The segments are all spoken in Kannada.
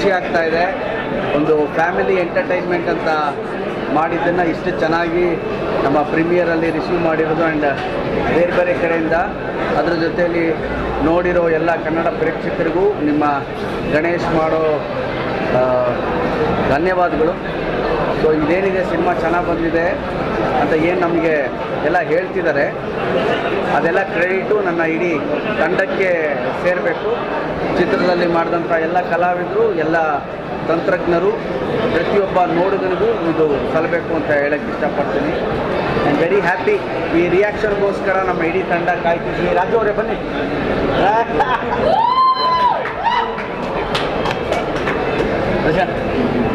ಖುಷಿ ಆಗ್ತಾ ಇದೆ. ಒಂದು ಫ್ಯಾಮಿಲಿ ಎಂಟರ್ಟೈನ್ಮೆಂಟ್ ಅಂತ ಮಾಡಿದ್ದನ್ನು ಇಷ್ಟು ಚೆನ್ನಾಗಿ ನಮ್ಮ ಪ್ರೀಮಿಯರಲ್ಲಿ ರಿಸೀವ್ ಮಾಡಿರೋದು ಆ್ಯಂಡ್ ಬೇರೆ ಬೇರೆ ಕಡೆಯಿಂದ. ಅದರ ಜೊತೆಯಲ್ಲಿ ನೋಡಿರೋ ಎಲ್ಲ ಕನ್ನಡ ಪ್ರೇಕ್ಷಕರಿಗೂ ನಿಮ್ಮ ಗಣೇಶ್ ಮಾಡೋ ಧನ್ಯವಾದಗಳು. ಸೊ ಇದೇನಿದೆ, ಸಿನಿಮಾ ಚೆನ್ನಾಗಿ ಬಂದಿದೆ ಅಂತ ಏನು ನಮಗೆ ಎಲ್ಲ ಹೇಳ್ತಿದ್ದಾರೆ. ಅದೆಲ್ಲ ಕ್ರೆಡಿಟು ನನ್ನ ಇಡೀ ತಂಡಕ್ಕೆ ಸೇರಬೇಕು. ಚಿತ್ರದಲ್ಲಿ ಮಾಡಿದಂಥ ಎಲ್ಲ ಕಲಾವಿದರು, ಎಲ್ಲ ತಂತ್ರಜ್ಞರು, ಪ್ರತಿಯೊಬ್ಬ ನೋಡುಗನಿಗೂ ಇದು ಸಲ್ಲಬೇಕು ಅಂತ ಹೇಳಕ್ಕೆ ಇಷ್ಟಪಡ್ತೀನಿ. ಐ ವೆರಿ ಹ್ಯಾಪಿ ಈ ರಿಯಾಕ್ಷನ್ಗೋಸ್ಕರ ನಮ್ಮ ಇಡೀ ತಂಡ ಕಾಯ್ತಿದ್ವಿ ರಾಜು ಅವರೇ, ಬನ್ನಿ.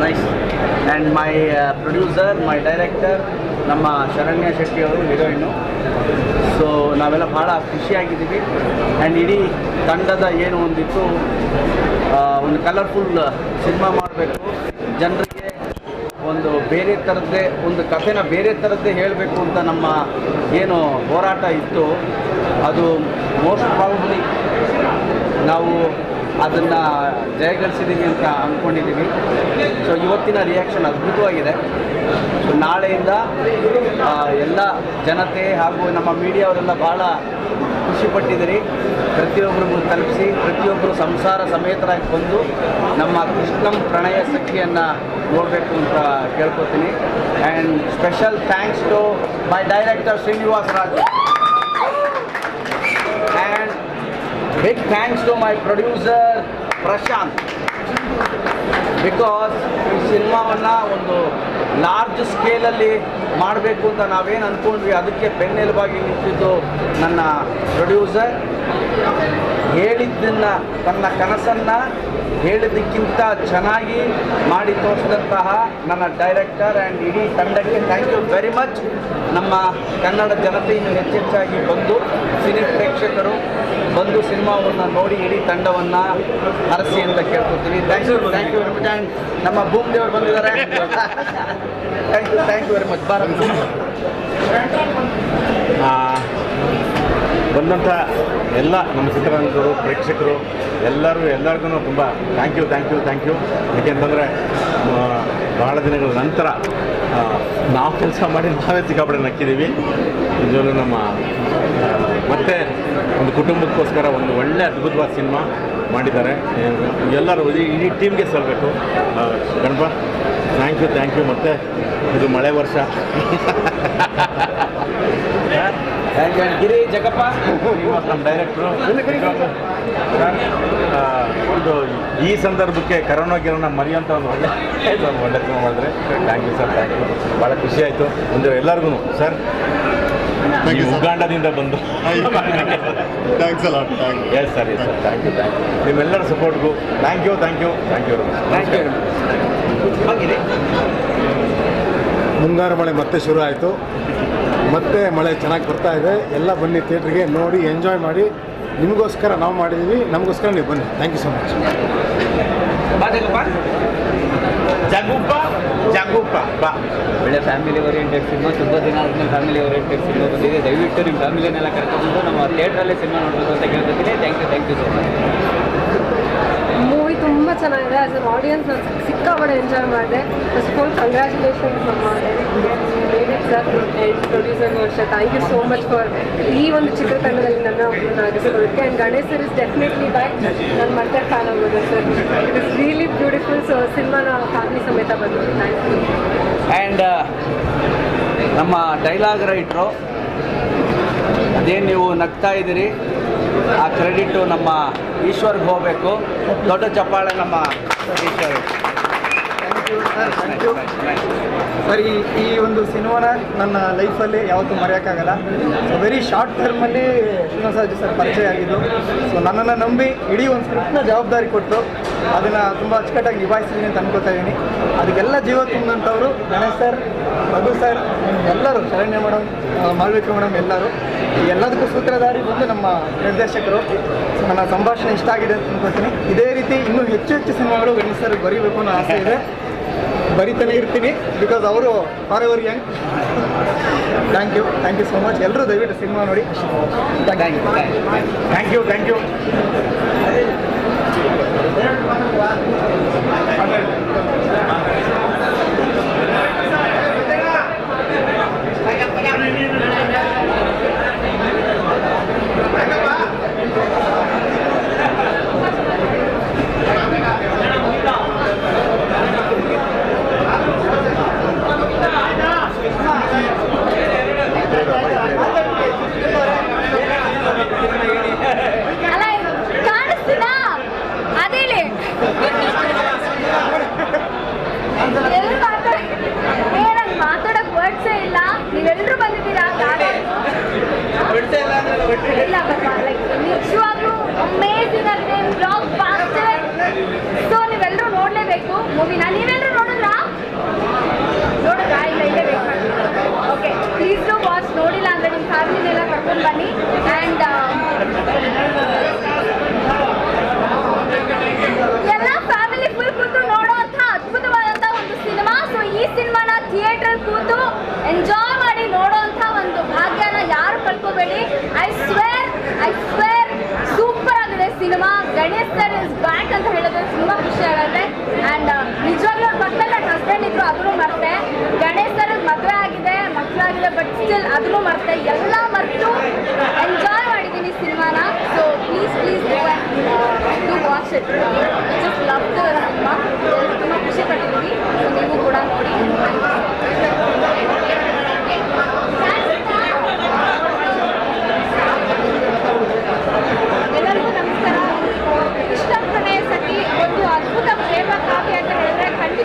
Nice and my producer my director ನಮ್ಮ ಶರಣ್ಯ ಶೆಟ್ಟಿ ಅವರು, ಹೀರೋಯಿನು. ಸೊ ನಾವೆಲ್ಲ ಭಾಳ ಖುಷಿಯಾಗಿದ್ದೀವಿ. ಆ್ಯಂಡ್ ಇಡೀ ತಂಡದ ಏನು ಒಂದಿತ್ತು ಒಂದು ಕಲರ್ಫುಲ್ ಸಿನಿಮಾ ಮಾಡಬೇಕು. ಜನರಿಗೆ ಒಂದು ಬೇರೆ ಥರದ್ದೇ, ಒಂದು ಕಥೆನ ಬೇರೆ ಥರದ್ದೇ ಹೇಳಬೇಕು ಅಂತ ನಮ್ಮ ಏನು ಹೋರಾಟ ಇತ್ತು. ಅದು ಮೋಸ್ಟ್ ಪ್ರಾಬಬ್ಲಿ ನಾವು ಅದನ್ನು ಜಯಗಳಿಸಿದ್ದೀವಿ ಅಂತ ಅಂದ್ಕೊಂಡಿದ್ದೀವಿ. ಸೊ ಇವತ್ತಿನ ರಿಯಾಕ್ಷನ್ ಅದ್ಭುತವಾಗಿದೆ. ನಾಳೆಯಿಂದ ಎಲ್ಲ ಜನತೆ ಹಾಗೂ ನಮ್ಮ ಮೀಡಿಯಾವರೆಲ್ಲ ಭಾಳ ಖುಷಿಪಟ್ಟಿದ್ದೀರಿ ಪ್ರತಿಯೊಬ್ಬರಿಗೂ ತಲುಪಿಸಿ, ಪ್ರತಿಯೊಬ್ಬರು ಸಂಸಾರ ಸಮೇತರಾಗಿ ಬಂದು ನಮ್ಮ ಕೃಷ್ಣಂ ಪ್ರಣಯ ಸಖಿಯನ್ನು ನೋಡಬೇಕು ಅಂತ ಕೇಳ್ಕೊತೀನಿ. And special thanks to my director Srinivas Raj and big thanks to my producer Prashanth because ಈ ಸಿನಿಮಾವನ್ನು ಒಂದು ಲಾರ್ಜ್ ಸ್ಕೇಲಲ್ಲಿ ಮಾಡಬೇಕು ಅಂತ ನಾವೇನು ಅಂದ್ಕೊಂಡ್ವಿ ಅದಕ್ಕೆ ಬೆನ್ನೆಲುಬಾಗಿ ನಿಂತಿದ್ದು ನನ್ನ ಪ್ರೊಡ್ಯೂಸರ್ ಹೇಳಿದ್ದನ್ನು ತನ್ನ ಕನಸನ್ನು ಹೇಳಿದ್ದಕ್ಕಿಂತ ಚೆನ್ನಾಗಿ ಮಾಡಿ ತೋರಿಸಿದಂತಹ ನನ್ನ ಡೈರೆಕ್ಟರ್ ಆ್ಯಂಡ್ ಇಡೀ ತಂಡಕ್ಕೆ ಥ್ಯಾಂಕ್ ಯು ವೆರಿ ಮಚ್ ನಮ್ಮ ಕನ್ನಡ ಜನತೆ ಇನ್ನು ಹೆಚ್ಚೆಚ್ಚಾಗಿ ಬಂದು ಸಿನಿ ಪ್ರೇಕ್ಷಕರು ಬಂದು ಸಿನಿಮಾವನ್ನು ನೋಡಿ ಇಡೀ ತಂಡವನ್ನು ಹರಸಿ ಅಂತ ಕೇಳ್ಕೊತೀನಿ thank you thank you very much and ನಮ್ಮ ಭೂಮಿದೇವರು ಬಂದಿದ್ದಾರೆ. Thank you thank you very much ಆ, ಬಂದಂಥ ಎಲ್ಲ ನಮ್ಮ ಚಿತ್ರರಂಗದವರು ಪ್ರೇಕ್ಷಕರು, ಎಲ್ಲರೂ, ಎಲ್ಲರಿಗೂ ತುಂಬ thank you thank you thank you ಯಾಕೆಂತಂದರೆ ಭಾಳ ದಿನಗಳ ನಂತರ ನಾವು ಕೆಲಸ ಮಾಡಿ ನಾವೇ ಸಿಕ್ಕಾಪಡೆ ನಕ್ಕಿದ್ದೀವಿ. ಇದರಲ್ಲಿ ನಮ್ಮ ಮತ್ತೆ ಒಂದು ಕುಟುಂಬಕ್ಕೋಸ್ಕರ ಒಂದು ಒಳ್ಳೆ ಅದ್ಭುತವಾದ ಸಿನಿಮಾ ಮಾಡಿದ್ದಾರೆ. ಎಲ್ಲರೂ ಇಡೀ- ಟೀಮ್ಗೆ ಸಲ್ಲಬೇಕು Ganapa thank you thank you ಮತ್ತು ಇದು ಮಳೆ ವರ್ಷ. ಗಿರಿ ಜಗಪ್ಪ ನಮ್ಮ ಡೈರೆಕ್ಟ್ರು ಒಂದು ಈ ಸಂದರ್ಭಕ್ಕೆ ಕರೋನಾ ಗಿರೋನ ಮರಿಯಂತ ಒಂದು ಒಳ್ಳೆ ಒಂದು ಒಳ್ಳೆ ಕ್ರಮ ಮಾಡಿದ್ರೆ. Thank you sir thank you ಭಾಳ ಖುಷಿ ಆಯಿತು. ಒಂದು ಎಲ್ಲರಿಗೂ ಸರ್. ಉಗಾಂಡದಿಂದ ಬಂದು. ಥ್ಯಾಂಕ್ಸ್ ಅಲ್ಲ thanks sir yes sir thank you thank you ನಿಮ್ಮೆಲ್ಲರ ಸಪೋರ್ಟ್ಗೂ thank you thank you thank you thank you ಹಾಗಿದೆ. ಮುಂಗಾರು ಮಳೆ ಮತ್ತೆ ಶುರು ಆಯಿತು. ಮತ್ತೆ ಮಳೆ ಚೆನ್ನಾಗಿ ಬರ್ತಾ ಇದೆ. ಎಲ್ಲ ಬನ್ನಿ ಥಿಯೇಟ್ರಿಗೆ ನೋಡಿ ಎಂಜಾಯ್ ಮಾಡಿ. ನಿಮಗೋಸ್ಕರ ನಾವು ಮಾಡಿದ್ದೀವಿ ನಮಗೋಸ್ಕರ ನೀವು ಬನ್ನಿ. ಥ್ಯಾಂಕ್ ಯು ಸೊ ಮಚ್ ಬಾ ಜಗಪ್ಪ. ಜಗುಪ್ಪ. ಬಾ. ಒಳ್ಳೆ ಫ್ಯಾಮಿಲಿ ಓರಿಯೆಂಟೆಡ್ ಸಿನಿಮಾ ತುಂಬ ದಿನ ಆದ್ಮೇಲೆ ಫ್ಯಾಮಿಲಿ ಓರಿಯೆಂಟೆಡ್ ಸಿನಿಮಾ ಬಂದಿದೆ. ದಯವಿಟ್ಟು ನಿಮ್ಮ ಫ್ಯಾಮಿಲಿನೆಲ್ಲ ಕರ್ಕೊಂಡು ನಮ್ಮ ಥಿಯೇಟ್ರಲ್ಲೇ ಸಿನಿಮಾ ನೋಡಬೇಕು ಅಂತ ಕೇಳ್ತಿದ್ದೀನಿ thank you thank you so much ತುಂಬ ಚೆನ್ನಾಗಿದೆ. ಆಸ್ ಅನ್ ಆಡಿಯನ್ಸ್ ನಾನು ಸಿಕ್ಕಾಪಡೆ ಎಂಜಾಯ್ ಮಾಡಿದೆ. ಫಸ್ಟ್ ಆಫ್ ಆಲ್ ಕಂಗ್ರ್ಯಾಚುಲೇಷನ್ಸ್ ನಮ್ಮ ಪ್ರೊಡ್ಯೂಸರ್ ವರ್ಷ thank you so much for ಈ ಒಂದು ಚಿತ್ರತಂಡದಲ್ಲಿ ನನ್ನ ಆಗಿಸ್ಕೊಳ್ಳೋದಕ್ಕೆ and Ganesh sir is definitely back ನಾನು ಮತ್ತೆ ಫ್ಯಾನ್ ಆಗ್ಬೋದು sir it is really beautiful so ಸಿನಿಮಾನ ಫ್ಯಾಮಿಲಿ ಸಮೇತ ಬಂದು ಥ್ಯಾಂಕ್ ಯು ಆ್ಯಂಡ್ ನಮ್ಮ ಡೈಲಾಗ್ ರೈಟ್ರು ಅದೇನು ನೀವು ನಗ್ತಾ ಇದ್ದೀರಿ. ಆ ಕ್ರೆಡಿಟು ನಮ್ಮ ಈಶ್ವರ್ಗೆ ಹೋಗಬೇಕು. ದೊಡ್ಡ ಚಪ್ಪಾಳೆ ನಮ್ಮ ಈಶ್ವರ್ ಸರ್ ಈ ಈ ಒಂದು ಸಿನಿಮಾನ ನನ್ನ ಲೈಫಲ್ಲಿ ಯಾವತ್ತೂ ಮರೆಯೋಕ್ಕಾಗಲ್ಲ ಸೊ ವೆರಿ ಶಾರ್ಟ್ ಟರ್ಮಲ್ಲಿ ಶ್ರೀನಿವಾಸಾಜಿ ಸರ್ ಪರಿಚಯ ಆಗಿದ್ದು. ಸೊ ನನ್ನನ್ನು ನಂಬಿ ಇಡೀ ಒಂದು ಸ್ಕ್ರಿಪ್ಟ್ನ ಜವಾಬ್ದಾರಿ ಕೊಟ್ಟು ಅದನ್ನು ತುಂಬ ಅಚ್ಚುಕಟ್ಟಾಗಿ ನಿಭಾಯಿಸ್ತೀನಿ ಅಂತ ಅನ್ಕೋತಾ ಇದ್ದೀನಿ. ಅದಕ್ಕೆಲ್ಲ ಜೀವ ತುಂಬಿದಂಥವ್ರು ಗಣೇಶ್ ಸರ್ ರಘು ಸರ್, ಎಲ್ಲರೂ ಶರಣ್ಯ ಮೇಡಮ್ ಮಾಳ್ವಿಕ ಮೇಡಮ್ ಎಲ್ಲರೂ ಎಲ್ಲದಕ್ಕೂ ಸೂತ್ರಧಾರಿ ಬಂದು ನಮ್ಮ ನಿರ್ದೇಶಕರು. ನನ್ನ ಸಂಭಾಷಣೆ ಇಷ್ಟ ಆಗಿದೆ ಅಂತ ಅನ್ಕೋತೀನಿ ಇದೇ ರೀತಿ ಇನ್ನೂ ಹೆಚ್ಚು ಹೆಚ್ಚು ಸಿನಿಮಾಗಳು ಗಣೇಶ್ ಬರೀಬೇಕು ಅನ್ನೋ ಆಸೆ ಇದೆ. ಬರಿತಾನೆ ಇರ್ತೀನಿ ಬಿಕಾಸ್ ಅವರು forever young thank you thank you so much ಎಲ್ಲರೂ ದಯವಿಟ್ಟು ಸಿನಿಮಾ ನೋಡಿ. Thank you thank you thank you ಅಲ್ಲ ಕಾಣಿಸ್ತಿಲ್ಲ ಅದೇಳಿ ಎಲ್ಲಿ ಮಾತಾಡ ನಂಗೆ ಮಾತಾಡಕ್ ವರ್ಡ್ಸೇ ಇಲ್ಲ ನೀವೆಲ್ಲರೂ ಬಂದಿದ್ದೀರಾ ಗಾಡಿ ಇಲ್ಲ ಲೈಕ್ ನಿಜವಾಗ್ಲೂ ಅಮೇಝಿಂಗ್ ಆಗಿದೆ ಬ್ಲಾಗ್ ಫಾಸ್ಟರ್ ಸೊ ನೀವೆಲ್ಲರೂ ನೋಡಲೇಬೇಕು ಮೂವಿನ ನೀವೆಲ್ಲರೂ ನೋಡಿದ್ರಾ ನೋಡಿದ್ರಾ ಇಲ್ಲ ಇಲ್ಲೇ ಬೇಕು ಓಕೆ ಪ್ಲೀಸ್ ಟು ವಾಚ್ ನೋಡಿಲ್ಲ ಅಂದರೆ ನಿಮ್ಮ ಫ್ಯಾಮಿಲಿನೆಲ್ಲ ಕರ್ಕೊಂಡು ಬನ್ನಿ ಆ್ಯಂಡ್ ಎಲ್ಲ ಫ್ಯಾಮಿಲಿ ಫುಲ್ ಕೂತು ನೋಡುವಂಥ ಅದ್ಭುತವಾದಂಥ ಒಂದು ಸಿನಿಮಾ ಸೊ ಈ ಸಿನಿಮಾನ ಥಿಯೇಟ್ರಲ್ಲಿ ಕೂತು ಎಂಜಾಯ್ ಮಾಡಿ ನೋಡೋಂಥ ಒಂದು ಭಾಗ್ಯನ ಯಾರು ಕಳ್ಕೋಬೇಡಿ? I swear I swear super ಆಗಿದೆ cinema. Ganesh sir is back ಅಂತ ಹೇಳಿದ್ರೆ ತುಂಬಾ ಖುಷಿ ಆಗುತ್ತೆ. ಆ್ಯಂಡ್ ನಿಜವಾಗ್ಲೂ ಅವ್ರ ನನ್ನ ಹಸ್ಬೆಂಡ್ ಇದ್ರು ಅದನ್ನು ಮರ್ತೆ. ಗಣೇಶ್ ಸರ್ ಮದುವೆ ಆಗಿದೆ ಮಕ್ಕಳಾಗಿದೆ ಬಟ್ ಸ್ಟಿಲ್ ಅದನ್ನು ಮರ್ತೆ. ಎಲ್ಲ ಮರೆತು ಎಂಜಾಯ್ ಮಾಡಿದ್ದೀನಿ ಸಿನಿಮಾನ. So please please watch it just love cinema ತುಂಬ ಖುಷಿ ಪಟ್ಟಿದ್ದೀವಿ ಸೊ ನೀವು ಕೂಡ ನೋಡಿ ಎಲ್ಲರಿಗೂ ನಮಸ್ಕಾರ ಕೃಷ್ಣ ಪ್ರಣಯ ಸಖಿ ಒಂದು ಅದ್ಭುತ ಪ್ರೇಮ ಕಾವ್ಯ ಅಂತ ಹೇಳಿದ್ರೆ ಖಂಡಿತವಾಗ್ಲೂ ತಪ್ಪಾಗೋದಿಲ್ಲ ಆ, ಸುಮಾರು ಆ, ಹಾಡುಗಳು ಎಲ್ಲರೂ ಆಫ್ಲೈನ್ ನೋಡ್ತೀರಾ ಎಂಜಾಯ್ ಮಾಡ್ತೀರಾ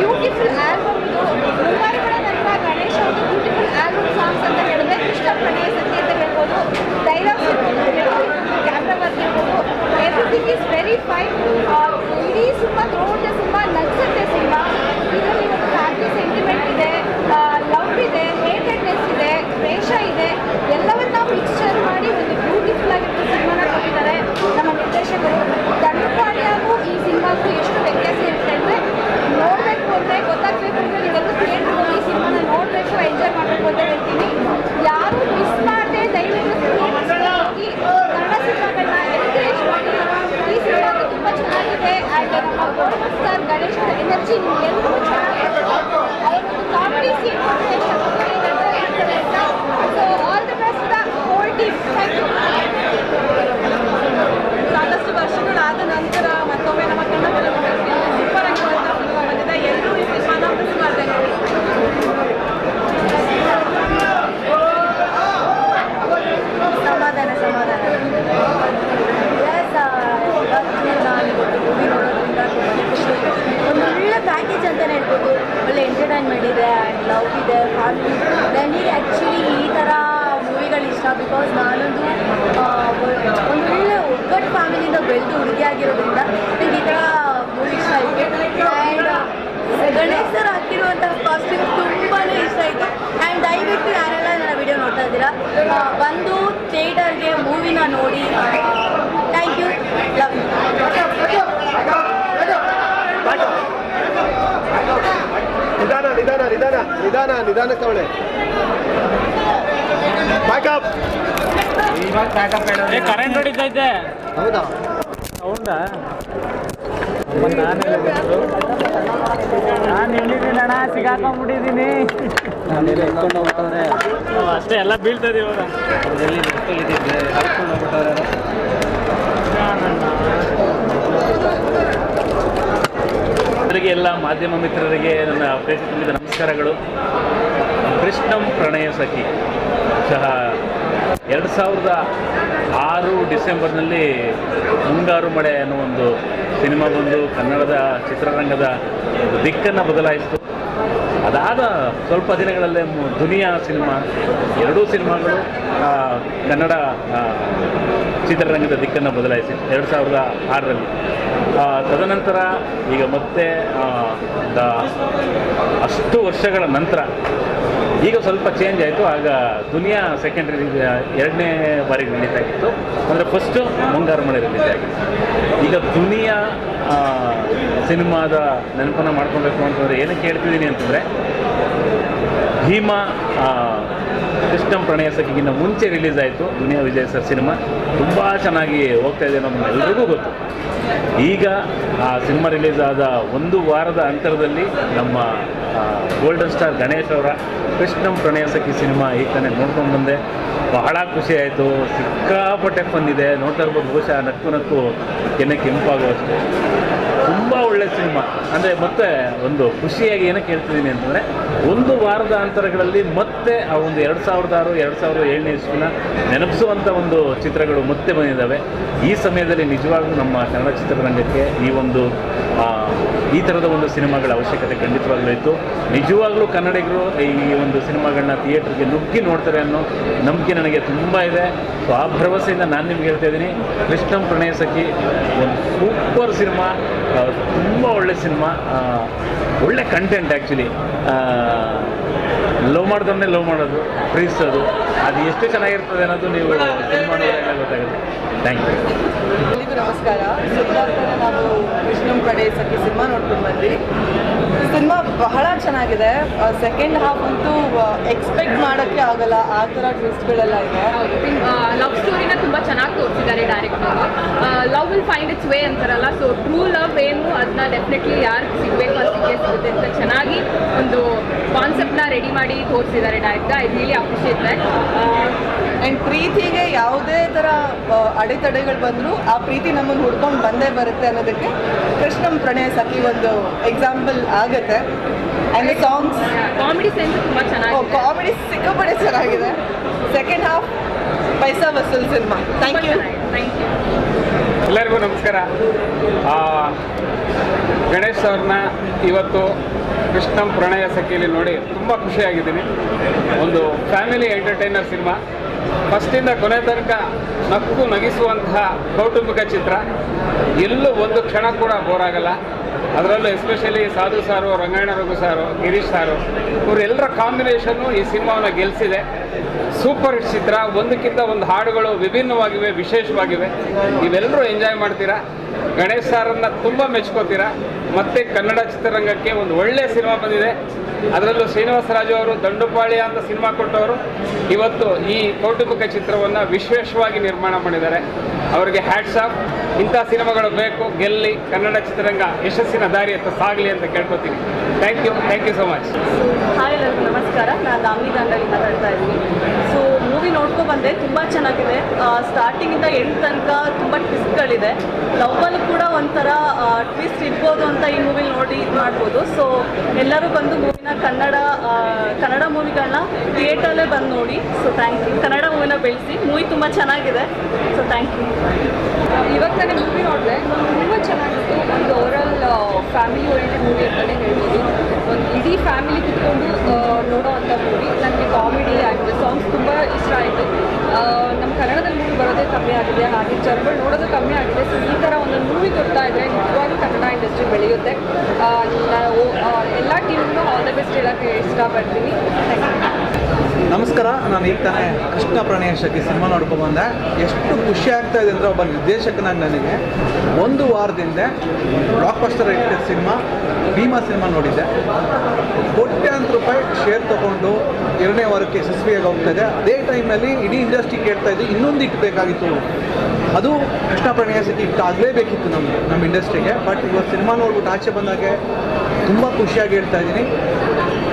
ಬ್ಯೂಟಿಫುಲ್ ಆಲ್ಬಮ್ ಇದು ಮುಂಗಾರುಗಳ ನಂತರ ಗಣೇಶ ಒಂದು ಬ್ಯೂಟಿಫುಲ್ ಆಲ್ಬಮ್ ಸಾಂಗ್ಸ್ ಅಂತ ಹೇಳಿದ್ರೆ ಕೃಷ್ಣ ಪ್ರಣಯ ಸಖಿ ಅಂತ ಹೇಳ್ಬೋದು ಡೈಲಾಗ್ಸ್ ಇರ್ಬೋದು ಕ್ಯಾಮ್ರಾ ವರ್ಕ್ ಇರ್ಬೋದು ಎವ್ರಿಥಿಂಗ್ ಈಸ್ ವೆರಿ ಫೈನ್ ಇಡೀ ಸಿನಿಮಾ ಥ್ರೋಟ್ ಸಿನಿಮಾ ನಗ್ಸತ್ತೆ ಸಿನಿಮಾ ಇದರಲ್ಲಿ ಒಂದು ಫ್ಯಾಮಿಲಿ ಸೆಂಟಿಮೆಂಟ್ ಇದೆ ಲವ್ ಇದೆ ಹೇಟೆಡ್ನೆಸ್ ಇದೆ ದ್ವೇಷ ಇದೆ ಎಲ್ಲವನ್ನ ಮಿಕ್ಸ್ಚರ್ ಮಾಡಿ ಒಂದು ಬ್ಯೂಟಿಫುಲ್ ಆಗಿರೋ ಸಿನಿಮಾನ ಕೊಟ್ಟಿದ್ದಾರೆ ನಮ್ಮ ನಿರ್ದೇಶಕರು ದಂಡಪಾಡಿ ಹಾಗೂ ಈ ಸಿನಿಮಾಗೂ ಎಷ್ಟು ವ್ಯತ್ಯಾಸ ಇರುತ್ತೆ ಅಂದರೆ ನೋಡಬೇಕು ಅಂದರೆ ಗೊತ್ತಾಗಬೇಕು ಅಂದರೆ ನೀವೆಲ್ಲರೂ ಥಿಯೇಟ್ರ್ ಹೋಗಿ ಸಿನಿಮಾನ ನೋಡಬೇಕು ಎಂಜಾಯ್ ಮಾಡಬೇಕು ಅಂತ ಹೇಳ್ತೀನಿ ಯಾರು ಮಿಸ್ ಮಾಡದೆ ದಯವಿಟ್ಟು theatre ಗೆ ಹೋಗಿ ಕನ್ನಡ ಸಿನಿಮಾಗಳನ್ನ ಎನ್ಕರೇಜ್ ಮಾಡಿ ಈ ಸಿನಿಮಾ ತುಂಬ ಚೆನ್ನಾಗಿದೆ ಆ್ಯಂಡ್ ನಮ್ಮ ಗೋಲ್ಡನ್ ಸ್ಟಾರ್ ಗಣೇಶ್ ಎನರ್ಜಿ ನಿಮಗೆಲ್ಲರೂ ಚೆನ್ನಾಗಿದೆ ಅವರೊಂದು ಕಾಮಿಡಿ ಸೀನ್ ಕೊಟ್ಟರೆ so all the best the whole team thank you ಸಾಕಷ್ಟು ವರ್ಷಗಳಾದ ನಂತರ ಮತ್ತೊಮ್ಮೆ ನಮ್ಮ ಕನ್ನಡ ಸೂಪರ್ ಆಗಿರುವಂಥ ಸಿನಿಮಾ ಬಂದಿದೆ ಎಲ್ಲರೂ ಈ ಸಿನಿಮಾನ ಮಿಸ್ ಮಾಡಿದೆ ನೋಡಿ ಸಮಾಧಾನ ಸಮಾಧಾನ ಎಸ್ ಇವತ್ತು ನಾನು ಮೂವಿ ನೋಡೋದ್ರಿಂದ ತುಂಬಾ ಖುಷಿ ಒಂದು ಒಳ್ಳೆ ಪ್ಯಾಕೇಜ್ ಅಂತಲೇ ಹೇಳ್ಬೋದು ಒಳ್ಳೆ ಎಂಟರ್ಟೈನ್ಮೆಂಟ್ ಇದೆ ಆ್ಯಂಡ್ ಲವ್ ಇದೆ ಫ್ಯಾಮಿಲಿ ನನಗೆ ಆ್ಯಕ್ಚುಲಿ ಈ ಥರ ಮೂವಿಗಳು ಇಷ್ಟ ಬಿಕಾಸ್ ನಾನೊಂದು ಆ, ಒಂದು ಒಳ್ಳೆ ಒಗ್ಗಟ್ಟು ಫ್ಯಾಮಿಲಿಯಿಂದ ಬೆಳೆದು ಹುಡುಗಿ ಆಗಿರೋದ್ರಿಂದ ನನಗೆ ಈ ಥರ ಮೂವಿ ಇಷ್ಟ ಆಯಿತು ಆ್ಯಂಡ್ ಗಣೇಶ್ ಸರ್ ಹಾಕಿರುವಂಥ ಕಾಸ್ಟ್ಯೂಮ್ ತುಂಬಾ ಇಷ್ಟ ಆಯಿತು ಆ್ಯಂಡ್ ದಯವಿಟ್ಟು ಯಾರೆಲ್ಲ ನನ್ನ ವಿಡಿಯೋ ನೋಡ್ತಾ ಇದ್ದೀರಾ ಆ, ಬಂದು ಥಿಯೇಟರ್ಗೆ ಮೂವಿನ ನೋಡಿ ಥ್ಯಾಂಕ್ ಯು ಲವ್ ನಿಧಾನ ನಿಧಾನ ನಿಧಾನ ನಿಧಾನ ನಿಧಾನಕ್ಕೆ ಅವಳೆ ಬ್ಯಾಕಪ್ ಕರೆಂಟ್ ಹೊಡಿತೈತೆ ಹೌದಾ? ಹೌದಾ? ನಾನು ನಾನು ಹೇಳಿದ್ದೀನಿ ಅಣ್ಣ ಸಿಗಾಕೊಂಡ್ಬಿಟ್ಟಿದ್ದೀನಿ. ಅಷ್ಟೇ ಎಲ್ಲ ಬೀಳ್ತದೆ ಇವಾಗ. ಎಲ್ಲಿ ಹೋಗ್ಬಿಟ್ಟವ್ರೆ. ಎಲ್ಲ ಮಾಧ್ಯಮ ಮಿತ್ರರಿಗೆ ನನ್ನ ಪ್ರೇಕ್ಷಕರಿಗೆ ನಮಸ್ಕಾರಗಳು. ಕೃಷ್ಣಂ ಪ್ರಣಯ ಸಖಿ. ಸಹ ಎರಡು ಸಾವಿರದ ಆರು ಡಿಸೆಂಬರ್ನಲ್ಲಿ ಮುಂಗಾರು ಮಳೆ ಅನ್ನೋ ಒಂದು ಸಿನಿಮಾ ಬಂದು ಕನ್ನಡದ ಚಿತ್ರರಂಗದ ದಿಕ್ಕನ್ನು ಬದಲಾಯಿಸಿತು. ಅದಾದ ಸ್ವಲ್ಪ ದಿನಗಳಲ್ಲೇ ದುನಿಯಾ ಸಿನಿಮಾ, ಎರಡೂ ಸಿನಿಮಾಗಳು ಕನ್ನಡ ಚಿತ್ರರಂಗದ ದಿಕ್ಕನ್ನು ಬದಲಾಯಿಸಿತು ಎರಡು ಸಾವಿರದ ಆರರಲ್ಲಿ. ತದನಂತರ ಈಗ ಮತ್ತೆ ಅಷ್ಟು ವರ್ಷಗಳ ನಂತರ ಈಗ ಸ್ವಲ್ಪ ಚೇಂಜ್ ಆಯಿತು. ಆಗ ದುನಿಯಾ ಸೆಕೆಂಡ್ರಿ ಎರಡನೇ ಬಾರಿಗೆ ರಿಲೀಸ್ ಆಗಿತ್ತು ಅಂದರೆ ಫಸ್ಟು ಮುಂಗಾರು ಮಳೆ ರಿಲೀಸ್ ಆಗಿತ್ತು ಈಗ ದುನಿಯಾ ಸಿನಿಮಾದ ನೆನಪನ್ನು ಮಾಡ್ಕೊಬೇಕು ಅಂತಂದರೆ ಏನಕ್ಕೆ ಹೇಳ್ತಿದ್ದೀನಿ ಅಂತಂದರೆ, ಭೀಮಾ ಕೃಷ್ಣಂ ಪ್ರಣಯ ಸಖಿಗಿಂತ ಮುಂಚೆ ರಿಲೀಸ್ ಆಯಿತು. Duniya Vijay sir cinema. ತುಂಬ ಚೆನ್ನಾಗಿ ಹೋಗ್ತಾ ಇದೆ ಅನ್ನೋದು ಎಲ್ರಿಗೂ ಗೊತ್ತು. ಈಗ ಆ ಸಿನಿಮಾ ರಿಲೀಸ್ ಆದ ಒಂದು ವಾರದ ಅಂತರದಲ್ಲಿ ನಮ್ಮ ಗೋಲ್ಡನ್ ಸ್ಟಾರ್ ಗಣೇಶ್ ಅವರ ಕೃಷ್ಣಂ ಪ್ರಣಯ ಸಖಿ ಸಿನಿಮಾ ಈಗ ತಾನೇ ನೋಡ್ಕೊಂಡು ಬಂದೆ. ಬಹಳ ಖುಷಿ ಆಯಿತು. ಸಿಕ್ಕಾಪಟ್ಟೆ ಬಂದಿದೆ ನೋಡ್ತಾ ಇರ್ಬೋದು. ಬಹುಶಃ ನಕ್ಕು ನಕ್ಕು ಕೆನ್ನೆ ಕೆಂಪಾಗುವಷ್ಟು ತುಂಬ ಒಳ್ಳೆ ಸಿನಿಮಾ. ಅಂದರೆ ಮತ್ತೆ ಒಂದು ಖುಷಿಯಾಗಿ ಏನಕ್ಕೆ ಹೇಳ್ತಿದ್ದೀನಿ ಅಂತಂದರೆ ಒಂದು ವಾರದ ಅಂತರಗಳಲ್ಲಿ ಮತ್ತೆ ಆ ಒಂದು ಎರಡು ಸಾವಿರದ ಆರು, ಎರಡು ಸಾವಿರದ ಏಳನೇ ಇಸ್ವಿನ ನೆನಪಿಸುವಂಥ ಒಂದು ಚಿತ್ರಗಳು ಮತ್ತೆ ಬಂದಿದ್ದಾವೆ. ಈ ಸಮಯದಲ್ಲಿ ನಿಜವಾಗ್ಲೂ ನಮ್ಮ ಕನ್ನಡ ಚಿತ್ರರಂಗಕ್ಕೆ ಈ ಒಂದು ಈ ಥರದ ಒಂದು ಸಿನಿಮಾಗಳ ಅವಶ್ಯಕತೆ ಖಂಡಿತವಾಗ್ಲೂ ಇತ್ತು. ನಿಜವಾಗ್ಲೂ ಕನ್ನಡಿಗರು ಈ ಒಂದು ಸಿನಿಮಾಗಳನ್ನ ಥಿಯೇಟ್ರಿಗೆ ನುಗ್ಗಿ ನೋಡ್ತಾರೆ ಅನ್ನೋ ನಂಬಿಕೆ ನನಗೆ ತುಂಬ ಇದೆ. ಸೊ ಆ ಭರವಸೆಯಿಂದ ನಾನು ನಿಮ್ಗೆ ಹೇಳ್ತಾ ಇದ್ದೀನಿ, ಕೃಷ್ಣಂ ಪ್ರಣಯ ಸಖಿ ಒಂದು ಸೂಪರ್ ಸಿನಿಮಾ ತುಂಬ ಒಳ್ಳೆ ಸಿನಿಮಾ ಒಳ್ಳೆ ಕಂಟೆಂಟ್ ಆ್ಯಕ್ಚುಲಿ ಲವ್ ಮಾಡೋದನ್ನೇ ಲವ್ ಮಾಡೋದು ಪ್ರೀತಿಸೋದು. ಅದು ಎಷ್ಟು ಚೆನ್ನಾಗಿರ್ತದೆ ಅನ್ನೋದು ನೀವು ಗೊತ್ತಾಗುತ್ತೆ. ಥ್ಯಾಂಕ್ ಯು ನಮಸ್ಕಾರ. ನಾವು ಕೃಷ್ಣಂ ಕಡೆ ಸಖಿ ಸಿನಿಮಾ ನೋಡ್ಕೊಂಡು ಬಂದ್ವಿ. ಸಿನಿಮಾ ಬಹಳ ಚೆನ್ನಾಗಿದೆ. ಸೆಕೆಂಡ್ ಹಾಫ್ ಅಂತೂ ಎಕ್ಸ್ಪೆಕ್ಟ್ ಮಾಡೋಕ್ಕೆ ಆಗಲ್ಲ. ಆ ಥರ ಟ್ವಿಸ್ಟ್ಗಳೆಲ್ಲ ಇದೆ. ಲವ್ ಸ್ಟೋರಿನ ತುಂಬ ಚೆನ್ನಾಗಿ ತೋರಿಸಿದ್ದಾರೆ direct love will find its way ಅಂತಾರಲ್ಲ. ಸೊ ಟ್ರೂ ಲವ್ ಏನು ಅದನ್ನ ಡೆಫಿನೆಟ್ಲಿ ಯಾರು ಸಿಗಬೇಕು ಅಂತ ಸಿಗುತ್ತೆ ಅಂತ ಚೆನ್ನಾಗಿ ಒಂದು ಕಾನ್ಸೆಪ್ಟ್ನ ರೆಡಿ ಮಾಡಿ ತೋರಿಸಿದ್ದಾರೆ direct I really appreciate that and ಪ್ರೀತಿಗೆ ಯಾವುದೇ ಥರ ಅಡೆತಡೆಗಳು ಬಂದರೂ ಆ ಪ್ರೀತಿ ನಮ್ಮನ್ನು ಹುಡ್ಕೊಂಡು ಬಂದೇ ಬರುತ್ತೆ ಅನ್ನೋದಕ್ಕೆ ಕೃಷ್ಣಂ ಪ್ರಣಯ ಸಖಿ ಒಂದು ಎಕ್ಸಾಂಪಲ್ ಆಗುತ್ತೆ ಆ್ಯಂಡ್ ಸಾಂಗ್ಸ್ ಕಾಮಿಡಿ ಸೆನ್ಸ್ ತುಂಬ ಚೆನ್ನಾಗಿದೆ. ಕಾಮಿಡಿ ಸಿಕ್ಕಾಪಟ್ಟೆ ಚೆನ್ನಾಗಿದೆ. ಸೆಕೆಂಡ್ ಹಾಫ್ ಪೈಸಾ ವಸೂಲ್ cinema thank you thank you ಎಲ್ಲರಿಗೂ ನಮಸ್ಕಾರ. ಆ, ಗಣೇಶ್ ಅವ್ರನ್ನ ಇವತ್ತು ಕೃಷ್ಣಂ ಪ್ರಣಯ ಸಖಿಯಲ್ಲಿ ನೋಡಿ ತುಂಬ ಖುಷಿಯಾಗಿದ್ದೀನಿ. ಒಂದು ಫ್ಯಾಮಿಲಿ ಎಂಟರ್ಟೈನರ್ ಸಿನಿಮಾ ಫಸ್ಟಿಂದ ಕೊನೆ ತನಕ ನಕ್ಕು ನಗಿಸುವಂತಹ ಕೌಟುಂಬಿಕ ಚಿತ್ರ. ಎಲ್ಲೂ ಒಂದು ಕ್ಷಣ ಕೂಡ ಬೋರ್ ಆಗಲ್ಲ. ಅದರಲ್ಲೂ ಎಸ್ಪೆಷಲಿ ಸಾಧು ಸಾರು, ರಂಗಾಯಣ ರಘು ಸಾರು, ಗಿರೀಶ್ ಸಾರು, ಇವರೆಲ್ಲರ ಕಾಂಬಿನೇಷನ್ನು ಈ ಸಿನಿಮಾವನ್ನು ಗೆಲ್ಲಿಸಿದೆ ಸೂಪರ್ ಹಿಟ್ ಚಿತ್ರ, ಒಂದಕ್ಕಿಂತ ಒಂದು ಹಾಡುಗಳು ವಿಭಿನ್ನವಾಗಿವೆ, ವಿಶೇಷವಾಗಿವೆ. ಇವೆಲ್ಲರೂ ಎಂಜಾಯ್ ಮಾಡ್ತೀರಾ? ಗಣೇಶ್ ಸಾರನ್ನ ತುಂಬ ಮೆಚ್ಕೋತೀರಾ? ಮತ್ತೆ ಕನ್ನಡ ಚಿತ್ರರಂಗಕ್ಕೆ ಒಂದು ಒಳ್ಳೆಯ ಸಿನಿಮಾ ಬಂದಿದೆ. ಅದರಲ್ಲೂ ಶ್ರೀನಿವಾಸ ರಾಜು ಅವರು ದಂಡುಪಾಳ್ಯ ಅಂತ ಸಿನಿಮಾ ಕೊಟ್ಟವರು. ಇವತ್ತು ಈ ಕೌಟುಂಬಿಕ ಚಿತ್ರವನ್ನು ವಿಶೇಷವಾಗಿ ನಿರ್ಮಾಣ ಮಾಡಿದ್ದಾರೆ. ಅವರಿಗೆ ಹ್ಯಾಟ್ಸ್ ಆಫ್ ಇಂಥ ಸಿನಿಮಾಗಳು ಬೇಕು, ಗೆಲ್ಲಿ, ಕನ್ನಡ ಚಿತ್ರರಂಗ ಯಶಸ್ಸಿನ ದಾರಿ ಅಂತ ಸಾಗಲಿ ಅಂತ ಕೇಳ್ಕೊತೀನಿ. Thank you thank you so much hi ನಮಸ್ಕಾರ. ನಾನು ಮಾತಾಡ್ತಾ ಇದ್ದೀನಿ. ಸೊ ಮೂವಿ ನೋಡ್ಕೊ ಬಂದೆ, ತುಂಬ ಚೆನ್ನಾಗಿದೆ. ಸ್ಟಾರ್ಟಿಂಗಿಂದ ಎಂಡ್ ತನಕ ತುಂಬ ಟ್ವಿಸ್ಟ್ಗಳಿದೆ ಅಲ್ಲಿ ಕೂಡ ಒಂಥರ ಟ್ವಿಸ್ಟ್ ಇರ್ಬೋದು ಅಂತ ಈ ಮೂವಿ ನೋಡಿ ಇದು ಮಾಡ್ಬೋದು. ಸೊ ಎಲ್ಲರೂ ಬಂದು ಮೂವಿನ ಕನ್ನಡ ಕನ್ನಡ ಮೂವಿಗಳನ್ನ ಥಿಯೇಟರಲ್ಲೇ ಬಂದು ನೋಡಿ. ಸೊ ಥ್ಯಾಂಕ್ ಯು ಕನ್ನಡ ಮೂವಿನ ಬೆಳೆಸಿ ಮೂವಿ ತುಂಬ ಚೆನ್ನಾಗಿದೆ. ಸೊ ಥ್ಯಾಂಕ್ ಯು ಇವಾಗ ತಾನೇ ಮೂವಿ ನೋಡಿದೆ. ತುಂಬ ಚೆನ್ನಾಗಿತ್ತು. ಒಂದು ಓವರಲ್ ಫ್ಯಾಮಿಲಿ ಓರಿಯೆಂಟೆಡ್ ಮೂವಿ ಅಂತಲೇ ಹೇಳ್ಬೋದು. ಒಂದು ಇಡೀ ಫ್ಯಾಮಿಲಿ ಕುತ್ಕೊಂಡು ನೋಡೋ ಅಂಥ ಮೂವಿ ನನಗೆ ಕಾಮಿಡಿ ಆ್ಯಂಡ್ ಸಾಂಗ್ಸ್ ತುಂಬ ಇಷ್ಟ ಆಯಿತು ನಮ್ಮ ಕನ್ನಡದಲ್ಲಿ ಮೂವಿ ಬರೋದೇ ಕಮ್ಮಿ ಆಗಿದೆ. ಹಾಗೆ ಜನಗಳು ನೋಡೋದು ಕಮ್ಮಿ ಆಗಿದೆ. ಸೊ ಈ ಥರ ಒಂದು ಮೂವಿ ಕೊಡ್ತಾ ಇದ್ರೆ ನಿಜವಾಗ್ಲೂ ಕನ್ನಡ ಇಂಡಸ್ಟ್ರಿ ಬೆಳೆಯುತ್ತೆ. ನಾವು ಎಲ್ಲ ಟೀಮ್ಗೂ ಆಲ್ ದ ಬೆಸ್ಟ್ ಹೇಳೋಕ್ಕೆ ಇಷ್ಟಪಡ್ತೀನಿ. ಥ್ಯಾಂಕ್ ಯು ನಮಸ್ಕಾರ, ನಾನು ಈಗ ತಾನೇ ಕೃಷ್ಣ ಪ್ರಣಯ ಶಕ್ತಿ ಸಿನಿಮಾ ನೋಡ್ಕೊಂಡು ಬಂದೆ. ಎಷ್ಟು ಖುಷಿ ಆಗ್ತಾ ಇದೆ ಅಂದರೆ ಒಬ್ಬ ನಿರ್ದೇಶಕನಾಗಿ ನನಗೆ ಒಂದು ವಾರದಿಂದ blockbuster hit cinema, Bheema cinema ನೋಡಿದ್ದೆ. ಕೋಟ್ಯಾಂತರ ರೂಪಾಯಿ ಶೇರ್ ತಗೊಂಡು ಎರಡನೇ ವಾರಕ್ಕೆ ಯಶಸ್ವಿಯಾಗಿ ಹೋಗ್ತಾ ಇದೆ. ಅದೇ ಟೈಮಲ್ಲಿ ಇಡೀ ಇಂಡಸ್ಟ್ರಿ ಕೇಳ್ತಾ ಇದ್ದು ಇನ್ನೊಂದು ಇಟ್ಟಬೇಕಾಗಿತ್ತು ಅದು ಕೃಷ್ಣ ಪ್ರಣಯ ಸಖಿ ಇಟ್ಟು ಆಗಲೇಬೇಕಿತ್ತು ನಮ್ಮ ನಮ್ಮ ಇಂಡಸ್ಟ್ರಿಗೆ ಬಟ್ ಇವತ್ತು ಸಿನಿಮಾ ನೋಡ್ಬಿಟ್ಟು ಆಚೆ ಬಂದಾಗೆ ತುಂಬ ಖುಷಿಯಾಗಿ ಹೇಳ್ತಾ ಇದ್ದೀನಿ.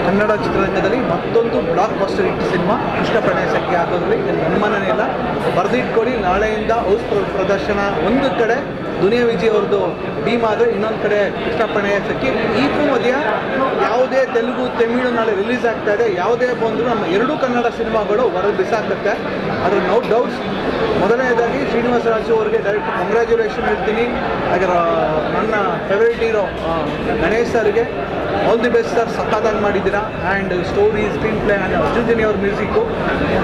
ಕನ್ನಡ ಚಿತ್ರರಂಗದಲ್ಲಿ ಮತ್ತೊಂದು blockbuster hit cinema Krishna Pranaya ಸಂಖ್ಯೆ ಆಗೋದ್ರಲ್ಲಿ ನನ್ನ ಅನುಮಾನನೇ ಇಲ್ಲ ಬರೆದಿಟ್ಕೊಳ್ಳಿ, ನಾಳೆಯಿಂದ ಹೌಸ್ ಪ್ರದರ್ಶನ ಒಂದು ಕಡೆ. ದುನಿಯಾ ವಿಜಯ್ ಅವ್ರದ್ದು ಭೀಮ್ ಆದರೆ ಇನ್ನೊಂದು ಕಡೆ ಕೃಷ್ಣಪ್ಪಣೆ ಸಿಕ್ಕಿ ಈ ಮಧ್ಯ ಯಾವುದೇ ತೆಲುಗು, ತಮಿಳು ನಾಳೆ ರಿಲೀಸ್ ಆಗ್ತಾ ಇದೆ. ಯಾವುದೇ ಬಂದರೂ ನಮ್ಮ ಎರಡೂ ಕನ್ನಡ ಸಿನಿಮಾಗಳು ಹೊರಗೆ ಬಿಸಾಕುತ್ತೆ. ಅದ್ರ ನೋ ಡೌಟ್ಸ್ ಮೊದಲನೇದಾಗಿ ಶ್ರೀನಿವಾಸ ರಾಜು ಅವರಿಗೆ ಡೈರೆಕ್ಟ್ ಕಂಗ್ರ್ಯಾಚುಲೇಷನ್ ಹೇಳ್ತೀನಿ. ಹಾಗೆ ನನ್ನ ಫೇವ್ರೇಟ್ ಹೀರೋ ಗಣೇಶ್ ಸರ್ಗೆ. ಆಲ್ ದಿ ಬೆಸ್ಟ್ ಸರ್ ಸಖತ್ತಾಗಿ ಮಾಡಿದ್ದೀರಾ. And story screenplay and Arjun Janya ಅವ್ರ ಮ್ಯೂಸಿಕ್ಕು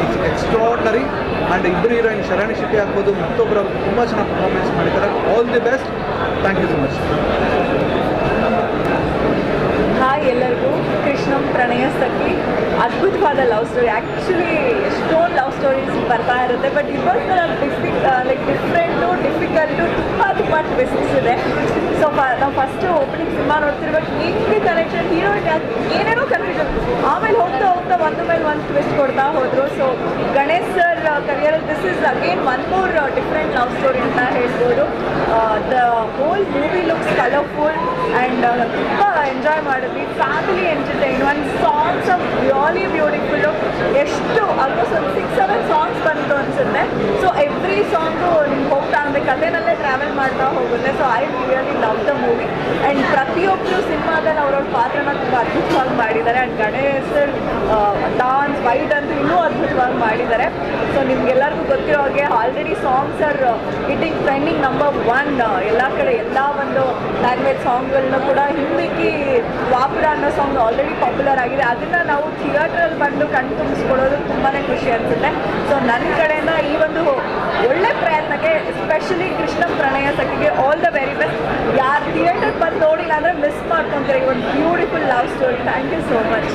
ಇಟ್ಸ್ ಎಕ್ಸ್ಟ್ರಾರ್ಡನರಿ ಆ್ಯಂಡ್ ಇಬ್ಬರು ಹೀರೋಯಿನ್ ಶರಣಿ ಶೆಟ್ಟಿ ಆಗ್ಬೋದು. ಮತ್ತೊಬ್ಬರು ತುಂಬ ಚೆನ್ನಾಗಿ ಪರ್ಫಾರ್ಮೆನ್ಸ್ ಮಾಡಿದ್ದಾರೆ. All the best thank you so much hi ಎಲ್ಲರಿಗೂ. ಕೃಷ್ಣಂ ಪ್ರಣಯ ಸಖಿ. ಅದ್ಭುತವಾದ ಲವ್ ಸ್ಟೋರಿ ಆ್ಯಕ್ಚುಲಿ ಎಷ್ಟೊಂದು ಲವ್ ಸ್ಟೋರೀಸ್ ಬರ್ತಾ ಇರುತ್ತೆ ಬಟ್ ಇವತ್ತು ಡಿಫಿಕ್ ಲೈಕ್ ಡಿಫ್ರೆಂಟು ಡಿಫಿಕಲ್ಟು ತುಂಬ ತುಂಬ ಟ್ವಿಸ್ಟ್ಸ್ ಇದೆ. ಸೊ ನಾವು ಫಸ್ಟು ಓಪನಿಂಗ್ ಸಿನಿಮಾ ನೋಡ್ತಿರ್ಬೇಕು. ಹೆಂಗೆ ಕನೆಕ್ಷನ್ ಹೀರೋಯಿನ್ ಏನೇನೋ ಕನ್ಫ್ಯೂಷನ್ ಆಮೇಲೆ ಹೋಗ್ತಾ ಹೋಗ್ತಾ ಒಂದು ಮೇಲೆ ಒಂದು ಟ್ವಿಸ್ಟ್ ಕೊಡ್ತಾ ಹೋದರು. So Ganesh sir ಕರಿಯರಲ್ಲಿ this is again one more different love story ಅಂತ ಹೇಳ್ಬೋದು. The whole movie looks colourful and ತುಂಬ ಎಂಜಾಯ್ ಮಾಡಿದ್ವಿ family entertain songs of really beautiful ಎಷ್ಟು ಆಲ್ಮೋಸ್ಟ್ ಒಂದು ಸಿಕ್ಸ್ ಸೆವೆನ್ ಸಾಂಗ್ಸ್ ಬಂತು ಅನಿಸುತ್ತೆ. ಸೊ ಎವ್ರಿ ಸಾಂಗು ನಿಮ್ಗೆ ಹೋಗ್ತಾ ಅಂದರೆ ಕಥೆನಲ್ಲೇ ಟ್ರಾವೆಲ್ ಮಾಡ್ತಾ ಹೋಗುತ್ತೆ. So I really love the movie and ಪ್ರತಿಯೊಬ್ಬರು ಸಿನಿಮಾದಲ್ಲಿ ಅವ್ರವ್ರ ಪಾತ್ರನ ತುಂಬ ಅದ್ಭುತವಾಗಿ ಮಾಡಿದ್ದಾರೆ. ಆ್ಯಂಡ್ ಗಣೇಶ್ ಡಾನ್ಸ್ ವೈಟ್ ಅಂತೂ ಇನ್ನೂ ಅದ್ಭುತವಾಗಿ ಮಾಡಿದ್ದಾರೆ. ಸೊ ನಿಮ್ಗೆಲ್ಲರಿಗೂ ಗೊತ್ತಿರೋ ಹಾಗೆ already songs are hitting trending number one ಎಲ್ಲ ಕಡೆ ಎಲ್ಲ ಒಂದು ಲ್ಯಾಂಗ್ವೇಜ್ ಸಾಂಗ್ಗಳನ್ನ ಕೂಡ ಹಿಂದಿಕ್ಕಿ ವಾಪುರ ಅನ್ನೋ ಸಾಂಗ್ ಆಲ್ರೆಡಿ ಪಾಪ್ಯುಲರ್ ಆಗಿದೆ. ಅದನ್ನು ನಾವು ಥಿಯೇಟ್ರಲ್ಲಿ ಬಂದು ಕಣ್ ತುಂಬಿಸ್ಕೊಳ್ಳೋದು ತುಂಬಾ ಖುಷಿ ಅನಿಸುತ್ತೆ. ಸೊ ನನ್ನ ಕಡೆಯಿಂದ ಈ ಒಂದು ಒಳ್ಳೆ ಪ್ರಯತ್ನಕ್ಕೆ ಎಸ್ಪೆಷಲಿ ಕೃಷ್ಣ ಪ್ರಣಯ ಸಖಿಗೆ ಆಲ್ ದ ವೆರಿ ಬೆಸ್ಟ್ ಯಾರು ಥಿಯೇಟರ್ ಬಂದು ನೋಡಿಲ್ಲ ಅಂದರೆ ಮಿಸ್ ಮಾಡ್ಕೊತಾರೆ ಈ ಒಂದು beautiful love story thank you so much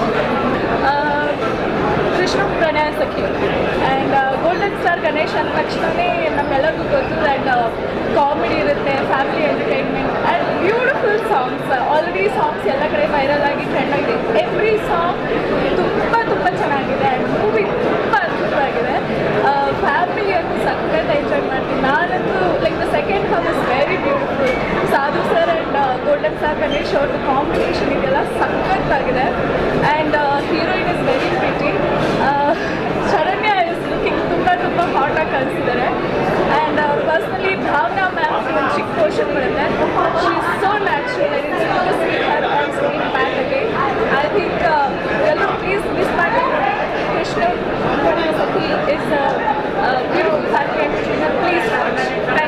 Krishna Pranaya Sakhi and golden star Ganesh ಅಂದ ತಕ್ಷಣವೇ ನಮ್ಮೆಲ್ಲರಿಗೂ ಗೊತ್ತು ಆ್ಯಂಡ್ ಕಾಮಿಡಿ ಇರುತ್ತೆ family entertainment and beautiful songs already songs ಎಲ್ಲ ಕಡೆ ವೈರಲ್ ಆಗಿ ಟ್ರೆಂಡ್ ಆಗಿದೆ. ಎವ್ರಿ ಸಾಂಗ್ ತುಂಬ ತುಂಬ ಚೆನ್ನಾಗಿದೆ. ಆ್ಯಂಡ್ ಮೂವಿ ಆಗಿದೆ ಫ್ಯಾಮಿಲಿ ಅಂತೂ ಸಖತ್ ಎಂಜಾಯ್ ಮಾಡ್ತೀನಿ. ನಾನಂತೂ like the second half is very beautiful Sadhu sir and golden star Ganesh ಅವ್ರದ್ದು ಕಾಂಬಿನೇಷನ್ ಇದೆಲ್ಲ ಆಗಿದೆ and heroine is very pretty Sharanya is looking ತುಂಬ ತುಂಬ ಹಾಟಾಗಿ ಕಳಿಸಿದ್ದಾರೆ ಆ್ಯಂಡ್ ಪರ್ಸ್ನಲಿ ಭಾವನಾ ಮ್ಯಾಮ್ ಒಂದು ಚಿಕ್ಕ ಪೋರ್ಷನ್ ಬರುತ್ತೆ. She is so natural I think ಎಲ್ಲರೂ ಪ್ಲೀಸ್ ಮಿಸ್ ಮಾಡಿ It's a, a beautiful Sakhi please watch.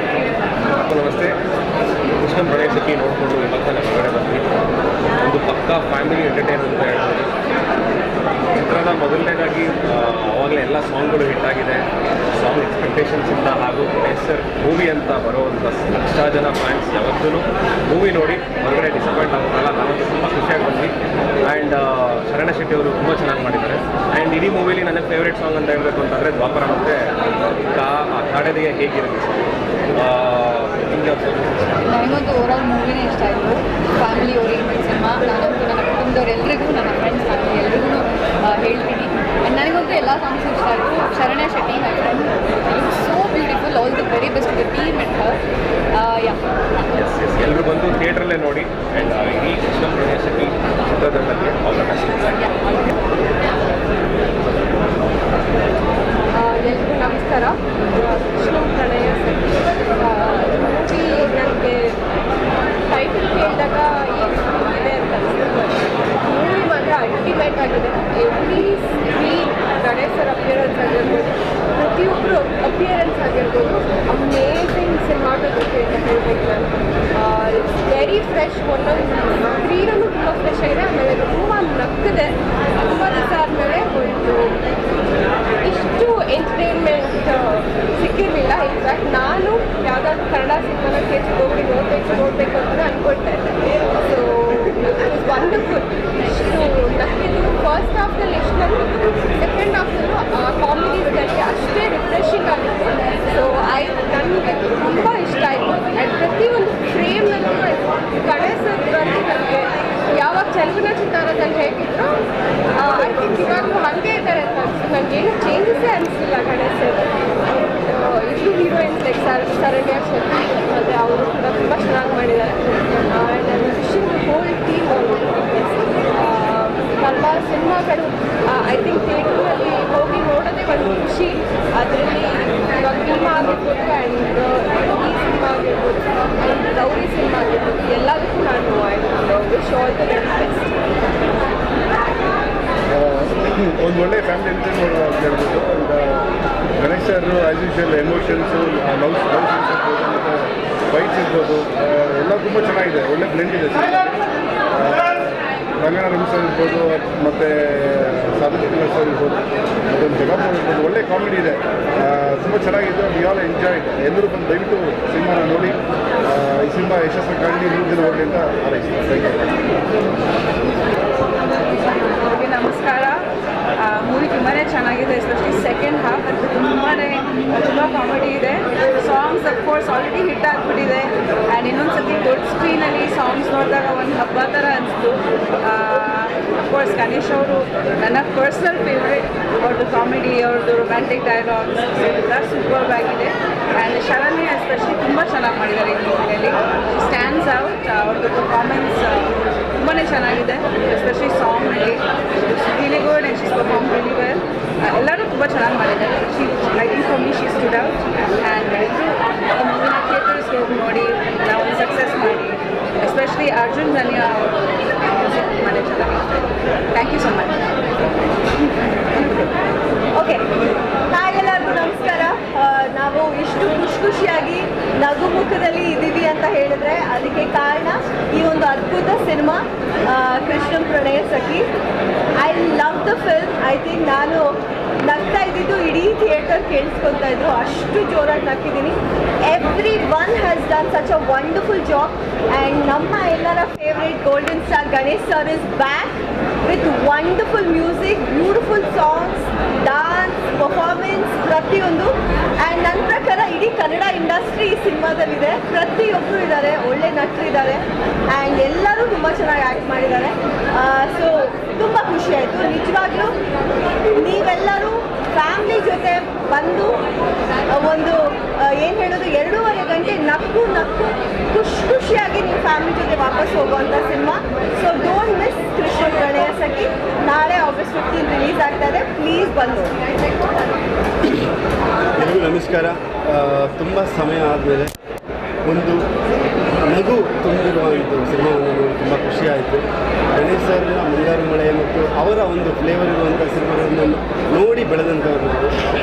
ನಮಸ್ಕಾರ ಕೃಷ್ಣ ಪ್ರಣಯ ಸಖಿ ಮೂವಿ ನನಗೆ ಟೈಟಲ್ ಕೇಳಿದಾಗ ಏನು ಇದೆ ಅಂತ ಮೂವಿ ಮಾತ್ರ ಅಲ್ಟಿಮೇಟ್ ಆಗಿದೆ ಎವ್ರಿ ಸ್ಕ್ರೀನ್ ಗಣೇಶರ ಅಪಿಯರೆನ್ಸ್ ಆಗಿರ್ಬೋದು ಪ್ರತಿಯೊಬ್ಬರು ಅಪಿಯರೆನ್ಸ್ ಆಗಿರ್ಬೋದು ಅಮೇಝಿಂಗ್ ಸಿನಿಮಾಟೋಗ್ರಫಿ ಅಂತ ಹೇಳ್ಬೇಕು ನಾನು ಇಟ್ಸ್ ವೆರಿ ಫ್ರೆಶ್ ಒಂದೊಂದು ಸ್ಕ್ರೀನಲ್ಲೂ ತುಂಬ ಫ್ರೆಶ್ ಆಗಿದೆ ಆಮೇಲೆ ತುಂಬ ನಗ್ತಿದೆ ತುಂಬ ದಿವಸ ಆದಮೇಲೆ ಒಂದು ಇಷ್ಟು ಎಂಟರ್ಟೈನ್ಮೆಂಟ್ ಸಿಕ್ಕಿರಲಿಲ್ಲ ಇನ್ಫ್ಯಾಕ್ಟ್ ನಾನು ಯಾವುದಾದ್ರು ಕನ್ನಡ ಸಿನಿಮಾನ ಥಿಯೇಟ್ರಿಗೆ ಹೋಗಿ ನೋಡಬೇಕು ನೋಡಬೇಕು ಅಂತ ಅಂದ್ಕೊಳ್ತಾ ಇದ್ದೆ ಸೊ ವಂಡರ್ಫುಲ್ ಇಷ್ಟು ನಕ್ಕಿದ್ದು ಫಸ್ಟ್ ಹಾಫ್ನಲ್ಲಿ ಎಷ್ಟು ನಕ್ಕಿದ್ದು ಸೆಕೆಂಡ್ ಹಾಫ್ನಲ್ಲೂ ಕಾಮಿಡಿ ಇದಕ್ಕೆ ಅಷ್ಟೇ ರಿಫ್ರೆಶಿಂಗ್ ಆಗಿತ್ತು ಸೊ ಐ ನನಗೆ ತುಂಬ ಇಷ್ಟ ಆಯಿತು ಆ್ಯಂಡ್ ಪ್ರತಿಯೊಂದು ಫ್ರೇಮ್ನಲ್ಲೂ ಗಣೇಶ ನನಗೆ ಚಲನ ಚಿತ್ತಾರದಲ್ಲಿ ಹೇಗಿದ್ರು ಐ ಥಿಂಕ್ ಇವಾಗಲೂ ಹಾಗೆ ಇದ್ದಾರೆ ಅಂತ ನನಗೆ ನನಗೇನು ಚೇಂಜಸ್ಸೇ ಅನಿಸಿಲ್ಲ ಗಣೇಶ್ ಇಬ್ಬರು heroines like sir Saranya Shetty, ಮತ್ತು ಅವರು ಕೂಡ ತುಂಬ ಚೆನ್ನಾಗಿ ಮಾಡಿದ್ದಾರೆ. And I wishing whole team Kannada ಸಿನಿಮಾಗಳು ಐ ಥಿಂಕ್ ಥಿಯೇಟ್ರಲ್ಲಿ ಹೋಗಿ ನೋಡೋದೇ ಒಂದು ಖುಷಿ. ಅದರಲ್ಲಿ ಇವಾಗ ಭೀಮಾ ಆಗಿರ್ಬೋದು ಆ್ಯಂಡ್ ಈ ಸಿನಿಮಾ ಆಗಿರ್ಬೋದು ಗೌರಿ ಸಿನಿಮಾ ಆಗಿರ್ಬೋದು, ಎಲ್ಲದಕ್ಕೂ ನಾನು ಒಂದು ಒಳ್ಳೆ ಫ್ಯಾಮಿಲಿ ಎಂಟರ್ಟೈನ್ ಅಂತ ಹೇಳ್ಬೋದು ಒಂದು Ganesh sir as usual emotions love love scenes ಇರ್ಬೋದು ಮತ್ತು ಫೈಟ್ಸ್ ಇರ್ಬೋದು ಎಲ್ಲ ತುಂಬ ಚೆನ್ನಾಗಿದೆ ಒಳ್ಳೆ ಬ್ಲೆಂಡ್ ಇದೆ ರಂಗನ ರವಿ ಸರ್ ಇರ್ಬೋದು ಮತ್ತು ಸಾಧನ ಸರ್ ಇರ್ಬೋದು ಅದೊಂದು ಇರ್ಬೋದು ಒಳ್ಳೆ ಕಾಮಿಡಿ ಇದೆ. ತುಂಬ ಚೆನ್ನಾಗಿದೆ ವಿ ಆಲ್ ಎಂಜಾಯ್ ಎಲ್ಲರೂ ಬಂದು ದಯವಿಟ್ಟು ಸಿನಿಮಾನ ನೋಡಿ. ಈ ಸಿನಿಮಾ ಯಶಸ್ವಿ ಕಾಣಿ ಮೂರು ದಿನ ಹೋಗಲಿ ಅಂತ ನಮಸ್ಕಾರ. ಮೂವಿ ತುಂಬಾ ಚೆನ್ನಾಗಿದೆ ಎಸ್ಪೆಷಲಿ ಸೆಕೆಂಡ್ ಹಾಫ್ ಅದು ತುಂಬಾ ತುಂಬ ಕಾಮಿಡಿ ಇದೆ. Songs of course already hit ಆಗಿಬಿಟ್ಟಿದೆ. ಆ್ಯಂಡ್ ಇನ್ನೊಂದು ಸತಿ ಸ್ಕ್ರೀನಲ್ಲಿ ಸಾಂಗ್ಸ್ ನೋಡಿದಾಗ ಒಂದು ಹಬ್ಬ ಥರ ಅನಿಸ್ತು. ಅಫ್ಕೋರ್ಸ್ ಗಣೇಶ್ ಅವರು ನನ್ನ ಪರ್ಸ್ನಲ್ ಫೇವ್ರೇಟ್ ಅವ್ರದ್ದು ಕಾಮಿಡಿ ಅವ್ರದ್ದು ರೊಮ್ಯಾಂಟಿಕ್ ಡೈಲಾಗ್ಸ್ ಎಲ್ಲ ಸೂಪರ್ ಆಗಿದೆ. ಆ್ಯಂಡ್ ಶರಣ್ಯ ಎಸ್ಪೆಷಲಿ ತುಂಬ ಚೆನ್ನಾಗಿ ಮಾಡಿದ್ದಾರೆ ಈ ಮೂವಿಯಲ್ಲಿ ಸ್ಟ್ಯಾಂಡ್ಸ್ ಔಟ್ ಅವ್ರದ್ದು ಪರ್ಫಾರ್ಮೆನ್ಸ್ ತುಂಬಾ ಚೆನ್ನಾಗಿದೆ. Especially ಸಾಂಗ್ನಲ್ಲಿ really good and she's perform really well ಎಲ್ಲರೂ ತುಂಬ ಚೆನ್ನಾಗಿ ಮಾಡಿದ್ದಾರೆ. She I think for me she stood out and ಥಿಯೇಟರ್ಸ್ಗೆ ಹೋಗಿ ನೋಡಿ, ನಾವು ಸಕ್ಸಸ್ ಮಾಡಿ ಎಸ್ಪೆಷಲಿ ಅರ್ಜುನ್ ಜನ್ಯ ತುಂಬಾ ಚೆನ್ನಾಗಿದೆ thank you so much okay hi ಎಲ್ಲರಿಗೂ ನಮಸ್ಕಾರ. ನಾವು ಇಷ್ಟು ಖುಷಿ ಖುಷಿಯಾಗಿ ನಗು ಮುಖದಲ್ಲಿ ಇದ್ದೀವಿ ಅಂತ ಹೇಳಿದ್ರೆ ಅದಕ್ಕೆ ಕಾರಣ ಈ ಒಂದು ಅದ್ಭುತ cinema Krishnan Pranaya Sakhi. I love the film I think ನಾನು ನಗ್ತಾ ಇದ್ದಿದ್ದು ಇಡೀ ಥಿಯೇಟರ್ ಕೇಳಿಸ್ಕೊತಾ ಇದ್ರು. ಅಷ್ಟು ಜೋರಾಗಿ ನಗ್ತಿದ್ದೀನಿ. Everyone has done such a wonderful job and ನಮ್ಮ ಎಲ್ಲರ favourite golden star Ganesh sir is back with wonderful music beautiful songs dance performance ಪ್ರತಿಯೊಂದು. ಆ್ಯಂಡ್ ನನ್ನ ಪ್ರಕಾರ ಇಡೀ ಕನ್ನಡ ಇಂಡಸ್ಟ್ರಿ ಈ ಸಿನಿಮಾದಲ್ಲಿದೆ ಪ್ರತಿಯೊಬ್ಬರು ಇದ್ದಾರೆ, ಒಳ್ಳೆ ನಟರಿದ್ದಾರೆ ಆ್ಯಂಡ್ ಎಲ್ಲರೂ ತುಂಬ ಚೆನ್ನಾಗಿ ಆ್ಯಕ್ಟ್ ಮಾಡಿದ್ದಾರೆ. ಸೊ ತುಂಬ ಖುಷಿ ಆಯಿತು. ನಿಜವಾಗ್ಲೂ ನೀವೆಲ್ಲರೂ ಫ್ಯಾಮ್ಲಿ ಜೊತೆ ಬಂದು ಆ, ಒಂದು ಏನು ಹೇಳೋದು ಎರಡೂವರೆ ಗಂಟೆ ನಕ್ಕು ನಕ್ಕು ಖುಷಿ ಖುಷಿಯಾಗಿ ನೀವು ಫ್ಯಾಮಿಲಿ ಜೊತೆ ವಾಪಸ್ ಹೋಗುವಂಥ cinema. So don't miss Krishna Ganesha Sakhi ನಾಳೆ ಆಗಸ್ಟ್ ಫಿಫ್ಟೀನ್ ರಿಲೀಸ್ ಆಗ್ತಾ ಇದೆ ಪ್ಲೀಸ್ ಬಂದು. ಎಲ್ರಿಗೂ ನಮಸ್ಕಾರ. ತುಂಬ ಸಮಯ ಆದಮೇಲೆ ಒಂದು ನಗು ತುಂಬಿರುವ ಒಂದು ಸಿನಿಮಾವನ್ನು ನೋಡಿ ತುಂಬ ಖುಷಿಯಾಯಿತು ಗಣೇಶ್ ಸರ್ನ ಮುಂಗಾರು ಮಳೆ ಮತ್ತು ಅವರ ಒಂದು ಫ್ಲೇವರ್ ಇರುವಂಥ ಸಿನಿಮಾಗಳನ್ನು ನೋಡಿ ಬೆಳೆದಂಥವ್ರು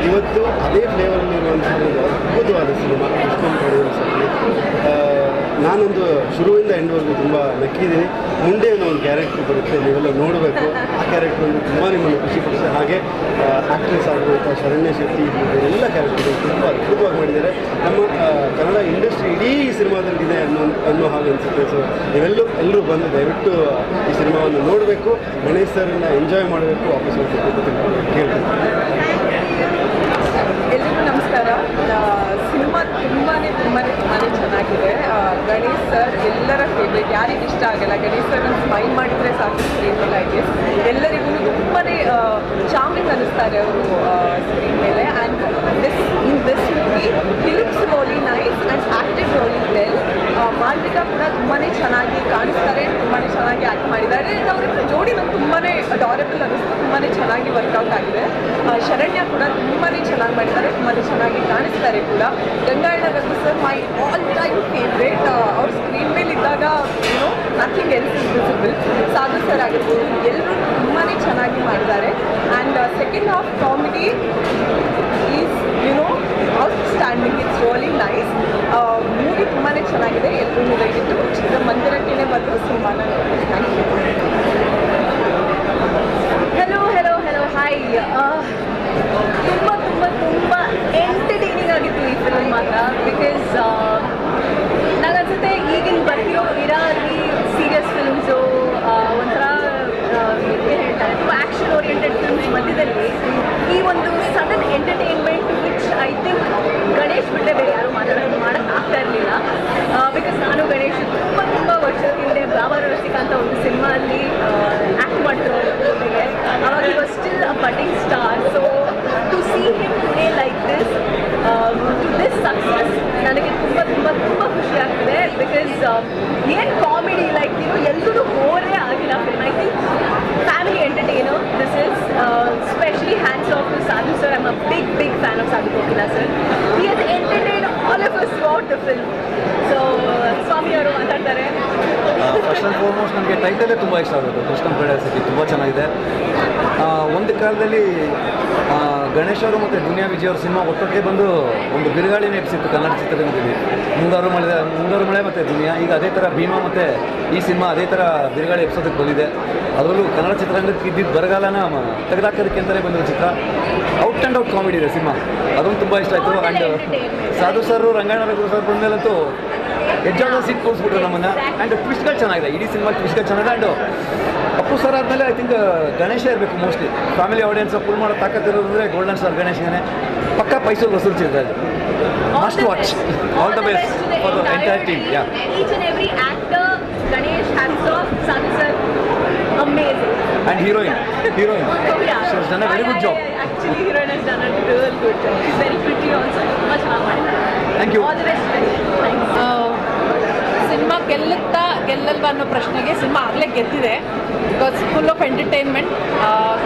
ಇವತ್ತು ಅದೇ ಫ್ಲೇವರಲ್ಲಿರುವಂಥ ಒಂದು ಅದ್ಭುತವಾದ ಸಿನಿಮಾ ಕೃಷ್ಣ ಪಡೆಯುವ ನಾನೊಂದು ಶುರುವಿಂದ ಎಂಡ್ವರೆಗೂ ತುಂಬ ನಕ್ಕಿದ್ದೀನಿ. ಮುಂದೆ ಏನೋ ಒಂದು ಕ್ಯಾರೆಕ್ಟರ್ ಬರುತ್ತೆ, ನೀವೆಲ್ಲ ನೋಡಬೇಕು. ಆ ಕ್ಯಾರೆಕ್ಟರ್ ಒಂದು ತುಂಬ ನಿಮ್ಮನ್ನು ಖುಷಿ ಪಡಿಸುತ್ತೆ ಹಾಗೆ ಆ್ಯಕ್ಟ್ರೆಸ್ ಆಗಿರುವಂಥ ಶರಣ್ಯ ಶೆಟ್ಟಿ ಎಲ್ಲ ಕ್ಯಾರೆಕ್ಟರ್ಗಳು ತುಂಬ ಅದ್ಭುತವಾಗಿ ಮಾಡಿದ್ದಾರೆ. ನಮ್ಮ ಕನ್ನಡ ಇಂಡಸ್ಟ್ರಿ ಇಡೀ ಈ ಸಿನಿಮಾದಲ್ಲಿದೆ ಅನ್ನೋ ಅನ್ನೋ ಹಾಗೆ ಅನಿಸುತ್ತೆ. ಸೊ ನೀವೆಲ್ಲೂ ಎಲ್ಲರೂ ಬಂದು ದಯವಿಟ್ಟು ಈ ಸಿನಿಮಾವನ್ನು ನೋಡಬೇಕು. ಗಣೇಶ್ ಸರ್ನ ಎಂಜಾಯ್ ಮಾಡಬೇಕು. ವಾಪಸ್ ಹೋಗಬೇಕು ಅಂತ ಕೇಳ್ತೀನಿ. ಎಲ್ರಿಗೂ ನಮಸ್ಕಾರ. ಸಿನಿಮಾ ತುಂಬಾ ತುಂಬಾ ತುಂಬಾ ಚೆನ್ನಾಗಿದೆ. ಗಣೇಶ್ ಸರ್ ಎಲ್ಲರ ಫೇವ್ರೇಟ್ ಯಾರಿಗೆ ಇಷ್ಟ ಆಗಲ್ಲ, ಗಣೇಶ್ ಸರ್ ಒಂದು ಸ್ಮೈಲ್ ಮಾಡಿದರೆ ಸಾಕು ಸ್ಕ್ರೀನ್ ಮೇಲೆ ಆಗಿ ಎಲ್ಲರಿಗೂ ತುಂಬಾ ಚಾಮಿಂಗ್ ಅನ್ನಿಸ್ತಾರೆ ಅವರು ಸ್ಕ್ರೀನ್ ಮೇಲೆ. And this in this movie films really nice and acted really well Malvika ಕೂಡ ತುಂಬಾ ಚೆನ್ನಾಗಿ ಕಾಣಿಸ್ತಾರೆ ತುಂಬಾ ಚೆನ್ನಾಗಿ ಆ್ಯಕ್ಟ್ ಮಾಡಿದ್ದಾರೆ. ಆ್ಯಂಡ್ ಅವರಿಬ್ಬರ ಜೋಡಿ ನಂಗೆ ತುಂಬಾ ಅಡಾರಬಲ್ ಅನ್ನಿಸ್ತು ತುಂಬಾ ಚೆನ್ನಾಗಿ ವರ್ಕೌಟ್ ಆಗಿದೆ. ಶರಣ್ಯ ಕೂಡ ತುಂಬಾ ಚೆನ್ನಾಗಿ ಮಾಡಿದ್ದಾರೆ ತುಂಬಾ ಚೆನ್ನಾಗಿ ಕಾಣಿಸ್ತಾರೆ ಕೂಡ. Rangayana Raghu sir my all time favourite ಅವ್ರ ಸ್ಕ್ರೀನ್ ಮೇಲೆ ಇದ್ದಾಗ ಏನೋ nothing else is visible Sadhu sir ಆಗಿರ್ಬೋದು ಎಲ್ಲರೂ ತುಂಬಾ ಚೆನ್ನಾಗಿ ಮಾಡಿದ್ದಾರೆ. And second half comedy is you know outstanding it's really nice ಚೆನ್ನಾಗಿದೆ ಎಲ್ಲರೂ ದಯವಿಟ್ಟು ಚಿತ್ರಮಂದಿರಕ್ಕೇ ಬಂದು ಸಿನಿಮಾನ thank you hello hello hello hi ತುಂಬ ತುಂಬ ತುಂಬ ಎಂಟರ್ಟೈನಿಂಗ್ ಆಗಿತ್ತು ಈ ಫಿಲ್ಮ್ ಮಾತ್ರ ಬಿಕಾಸ್ ನನಗನ್ಸುತ್ತೆ ಈಗಿನ ಬರ್ತಿರೋ ಇರಾಲಿ ಸೀರಿಯಸ್ ಫಿಲ್ಮ್ಸು ಒಂಥರ ಏನು ಹೇಳ್ತಾರೆ ತುಂಬ ಆ್ಯಕ್ಷನ್ ಓರಿಯೆಂಟೆಡ್ ಫಿಲ್ಮ್ಸ್ ಮಧ್ಯದಲ್ಲಿ ಈ ಒಂದು sudden entertainment which I think Ganesh ಬಿಟ್ಟರೆ ಬೇರೆ ಯಾರು ಮಾತಾಡೋದು ಮಾಡೋಕ್ಕೆ ಆಗ್ತಾ ಇರಲಿಲ್ಲ ಬಿಕಾಸ್ ನಾನು ಗಣೇಶ್ ತುಂಬ ತುಂಬ ವರ್ಷದ ಹಿಂದೆ ಬಾಬಾ ರಸಿಕ ಅಂತ ಒಂದು ಸಿನಿಮಾ ಅಲ್ಲಿ ಆ್ಯಕ್ಟ್ ಮಾಡ್ತಿರೋ ಜೊತೆಗೆ was still a budding star. Star so to him play like like this to this success ನನಗೆ ತುಂಬ ತುಂಬ ತುಂಬ ಖುಷಿ ಆಗ್ತಿದೆ ಬಿಕಾಸ್ ಏನು ಕಾಮಿಡಿ ಲೈಕ್ ನೀವು ಎಲ್ಲರೂ ಬೋರೇ ಆಗಿಲ್ಲ film I think family entertainer this is specially hands off to Sadhu sir I'm a big big fan of Sadhu Kokila sir he has entertain all of us throughout the film so ಸ್ವಾಮಿ ಅವರು ಮಾತಾಡ್ತಾರೆ. ಫಸ್ಟ್ ಆ್ಯಂಡ್ ಫಾರ್ಮೋಸ್ಟ್ ನನಗೆ ಟೈಟಲೇ ತುಂಬ ಇಷ್ಟ ಆಗುತ್ತೆ ಕೃಷ್ಣ ಸತಿ ತುಂಬ ಚೆನ್ನಾಗಿದೆ. ಕಾಲದಲ್ಲಿ ಗಣೇಶ್ ಅವರು ಮತ್ತು ದುನಿಯಾ ವಿಜಯ್ ಅವ್ರ ಸಿನಿಮಾ ಒಟ್ಟೊಟ್ಟಿಗೆ ಬಂದು ಒಂದು ಬಿರುಗಾಳಿ ನೆಪಿಸಿತ್ತು ಕನ್ನಡ ಚಿತ್ರರಂಗದಲ್ಲಿ. ಮುಂಗಾರು ಮಳೆ ಮುಂಗಾರು ಮಳೆ ಮತ್ತು ದುನಿಯಾ ಈಗ ಅದೇ ಥರ ಭೀಮಾ ಮತ್ತು ಈ ಸಿನಿಮಾ ಅದೇ ಥರ ಬಿರುಗಾಳಿ ಎಪ್ಸೋದಕ್ಕೆ ಬಂದಿದೆ. ಅದರಲ್ಲೂ ಕನ್ನಡ ಚಿತ್ರರಂಗಕ್ಕೆ ಇದ್ದಿದ್ದು ಬರಗಾಲನ ತೆಗೆದಾಕೋದಕ್ಕೆ ಅಂತಲೇ ಬಂದಿರೋ ಚಿತ್ರ. ಔಟ್ ಆ್ಯಂಡ್ ಔಟ್ ಕಾಮಿಡಿ ಇದೆ ಸಿನಿಮಾ. ಅದೊಂದು ತುಂಬ ಇಷ್ಟ ಆಯಿತು. And Sadhu sir Rangayana Raghu sir ಬಂದಮೇಲಂತೂ ಎಜ್ಜಾದ ಸೀಟ್ ಕೂರಿಸ್ಬಿಟ್ರು ನಮ್ಮನ್ನು. ಆ್ಯಂಡ್ ಟ್ವಿಸ್ಟ್ಗಳು ಚೆನ್ನಾಗಿದೆ. ಇಡೀ ಸಿನಿಮಾ ಟ್ವಿಸ್ಟ್ಗಳು ಚೆನ್ನಾಗಿದೆ. ಆ್ಯಂಡ್ ಅಪ್ಪು ಸರ್ ಆದಮೇಲೆ ಐ ಥಿಂಕ್ ಗಣೇಶ ಇರಬೇಕು ಮೋಸ್ಟ್ಲಿ ಫ್ಯಾಮಿಲಿ ಆಡಿಯನ್ಸ್ ಫುಲ್ ಮಾಡೋ ತಾಕತ್ತಿರೋದ್ರೆ ಗೋಲ್ಡನ್ ಸ್ಟಾರ್ ಗಣೇಶನೇ ಪಕ್ಕ ಪೈಸೂರು ವಸೂಲ್ ಚಿತ್ರದಲ್ಲಿ must watch all the best for the entire team yeah and heroine heroine she has done a very good job thank you cinema ಗೆಲ್ಲುತ್ತಾ ಗೆಲ್ಲಲ್ವಾ ಅನ್ನೋ ಪ್ರಶ್ನೆಗೆ ಸಿನಿಮಾ ಆಗಲೇ ಗೆದ್ದಿದೆ. ಬಿಕಾಸ್ ಫುಲ್ ಆಫ್ ಎಂಟರ್ಟೈನ್ಮೆಂಟ್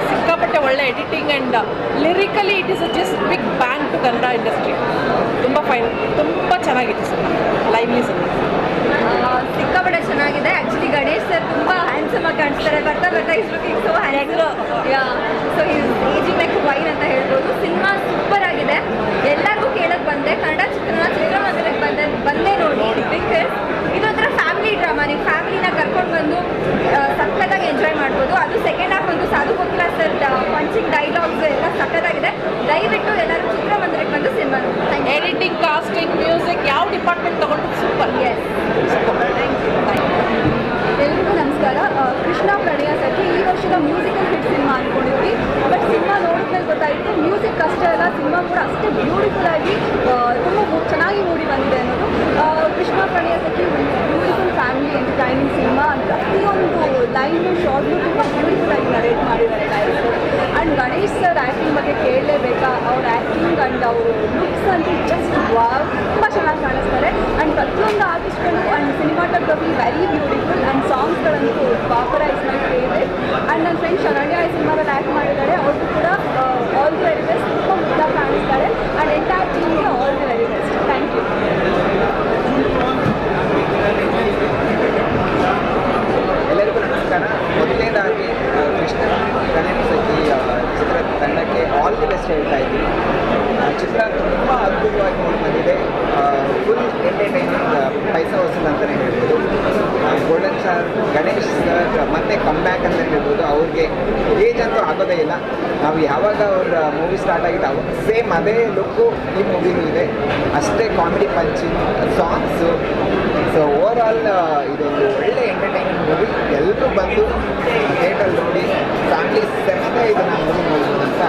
ಸಿಕ್ಕಾಪಟ್ಟೆ ಒಳ್ಳೆ editing and lyrically it is a just big bank to Kannada industry ತುಂಬ ಫೈನ್ ತುಂಬ ಚೆನ್ನಾಗಿತ್ತು ಸಿನಿಮಾ ಲೈವ್ಲಿ ಸಿನಿಮಾ. ಸಿಕ್ಕಾಪಟ್ಟೆ ಚೆನ್ನಾಗಿದೆ. ಆ್ಯಕ್ಚುಲಿ ಗಣೇಶ್ ಸರ್ ತುಂಬ ಹ್ಯಾಂಡ್ಸಮ್ ಆಗಿ ಕಾಣಿಸ್ತಾರೆ. ಬರ್ತಾ ಬರ್ತಾ is looking so ಹ್ಯಾಂಗ್ರು so is ageing like wine ಅಂತ ಹೇಳ್ಬೋದು. ಸಿನಿಮಾ ಸೂಪರ್ ಆಗಿದೆ. ಎಲ್ಲ ಬಂದೆ. ಕನ್ನಡ ಚಿತ್ರನ ಚಿತ್ರಮಂದಿರಕ್ಕೆ ಬಂದೆ. ಬಂದೇ ನೋಡಿ ಬಿಕಾಸ್ ಇದೊಂಥರ ಫ್ಯಾಮಿಲಿ ಡ್ರಾಮಾ ನೀವು ಫ್ಯಾಮಿಲಿನ ಕರ್ಕೊಂಡು ಬಂದು ಸಕ್ಕತ್ತಾಗಿ ಎಂಜಾಯ್ ಮಾಡ್ಬೋದು. ಅದು ಸೆಕೆಂಡ್ ಹಾಫ್ ಒಂದು ಸಾಧು ಕೋಕಿಲ ಸರ್ ಪಂಚಿಂಗ್ ಡೈಲಾಗ್ಸ್ ಎಲ್ಲ ಸಕ್ಕತ್ತಾಗಿದೆ ದಯವಿಟ್ಟು ಸೇಮ್ ಅದೇ ಲುಕ್ಕು ಈ ಮೂವಿನೂ ಇದೆ. ಅಷ್ಟೇ comedy punching songs so over all ಇದೊಂದು ಒಳ್ಳೆ ಎಂಟರ್ಟೈನಿಂಗ್ ಮೂವಿ ಎಲ್ಲರೂ ಬಂದು ಥಿಯೇಟರ್ ನೋಡಿ ಫ್ಯಾಮಿಲಿ ಸಮೇತ ಇದನ್ನು ಮೂವಿ ನೋಡ್ಬೋದು ಅಂತ